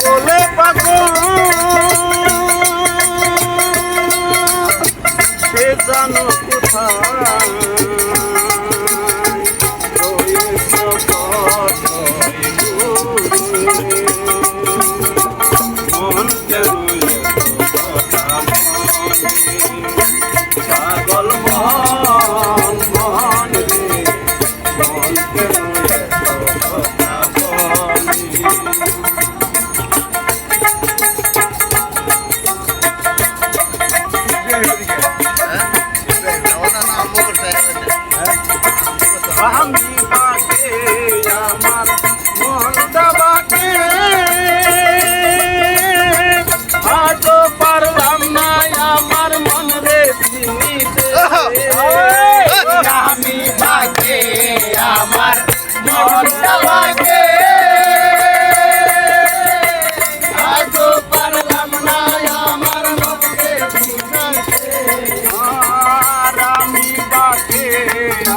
বলে পাগল? সে জানো কোথায়?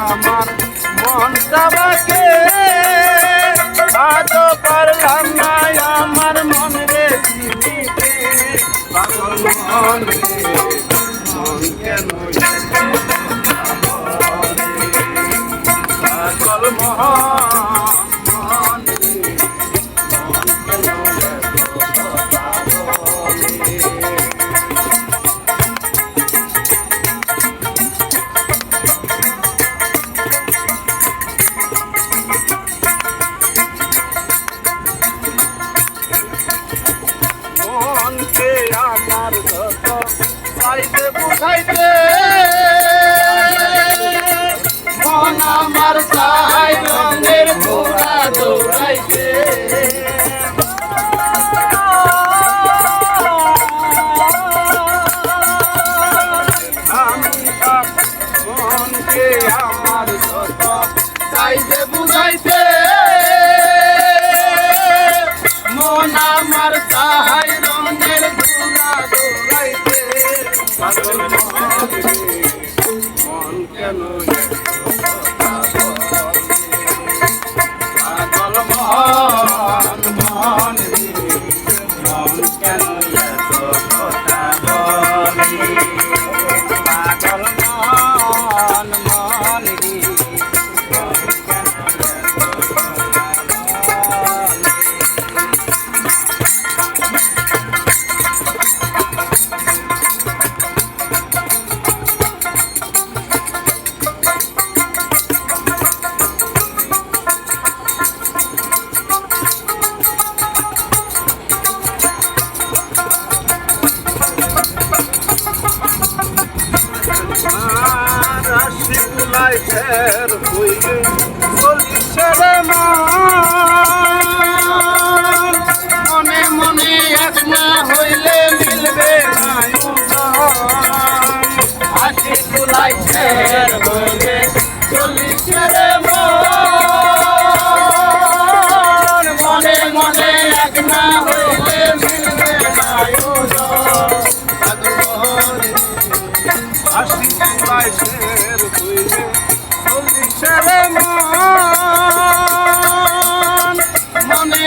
আমার মন সবাকে আজ পারলাম না আমার মন রে পাগল মন মনকে আমার যত চাইতে বুঝাইতে। মন আমার চাই রঙের ঘোড়া দৌড়াইতে। আমার যত চাইতে বুঝাইতে। আমার সাহায্য কেন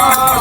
Oh.